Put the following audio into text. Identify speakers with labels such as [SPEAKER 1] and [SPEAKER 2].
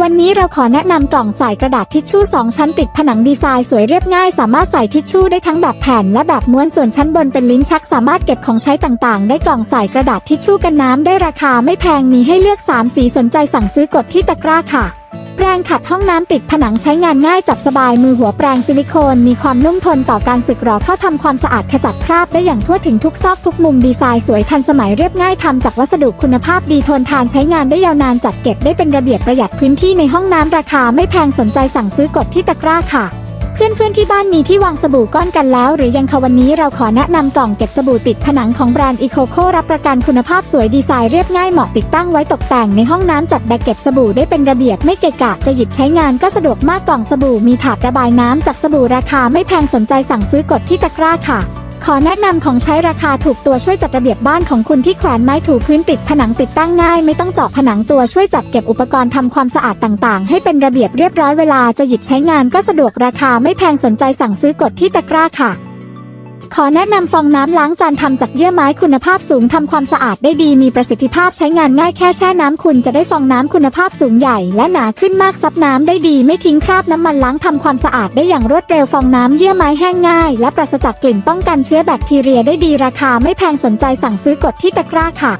[SPEAKER 1] วันนี้เราขอแนะนำกล่องใส่กระดาษทิชชู่ 2 ชั้นติดผนังดีไซน์สวยเรียบง่าย สามารถใส่ทิชชู่ได้ทั้งแบบแผ่นและแบบม้วนส่วนชั้นบนเป็นลิ้นชัก สามารถเก็บของใช้ต่างๆ ได้กล่องใส่กระดาษทิชชู่กันน้ำได้ราคาไม่แพงมีให้เลือก 3 สีสนใจสั่งซื้อกดที่ตะกร้าค่ะ แปรงขัดห้องน้ำติดผนังใช้งานง่ายจับสบายมือหัวแปรงซิลิโคน มีความนุ่มทนต่อการสึกหรอเข้าทำความสะอาดขจัดคราบได้อย่างทั่วถึงทุกซอกทุกมุมดีไซน์สวยทันสมัยเรียบง่ายทำจากวัสดุคุณภาพดีทนทานใช้งานได้ยาวนานจัดเก็บได้เป็นระเบียบประหยัดพื้นที่ในห้องน้ำราคาไม่แพงสนใจสั่งซื้อกดที่ตะกร้าค่ะ เพื่อนๆที่บ้านมีที่วางสบู่ก้อนกันแล้ว หรือยังคะวันนี้เราขอแนะนำกล่องเก็บสบู่ติดผนังของแบรนด์อีโคโครับประกันคุณภาพสวยดีไซน์เรียบง่ายเหมาะติดตั้งไว้ตกแต่งในห้องน้ำจัดแบกเก็บสบู่ได้เป็นระเบียบไม่เกะกะ จะหยิบใช้งานก็สะดวกมากกล่องสบู่มีถาดระบายน้ำจากสบู่ราคาไม่แพงสนใจสั่งซื้อกดที่ตะกร้าค่ะ ขอแนะนำของใช้ราคาถูกตัวช่วยจัดระเบียบบ้านของคุณที่แขวนไม้ถูพื้นติดผนังติดตั้งง่าย ไม่ต้องเจาะผนังตัวช่วยจัดเก็บอุปกรณ์ทำความสะอาดต่างๆ ให้เป็นระเบียบเรียบร้อยเวลาจะหยิบใช้งานก็สะดวกราคาไม่แพงสนใจสั่งซื้อกดที่ตะกร้าค่ะ ขอแนะนำฟองน้ำล้างจานทำจากเยื่อไม้คุณภาพสูงทำความสะอาดได้ดีมีประสิทธิภาพใช้งานง่ายแค่แช่น้ำคุณจะได้ฟองน้ำคุณภาพสูงใหญ่ และหนาขึ้นมากซับน้ำได้ดีไม่ทิ้งคราบน้ำมันล้างทำความสะอาดได้อย่างรวดเร็วฟองน้ำเยื่อไม้แห้งง่าย และปราศจากกลิ่นป้องกันเชื้อแบคทีเรียได้ดีราคาไม่แพงสนใจสั่งซื้อกดที่ตะกร้าค่ะ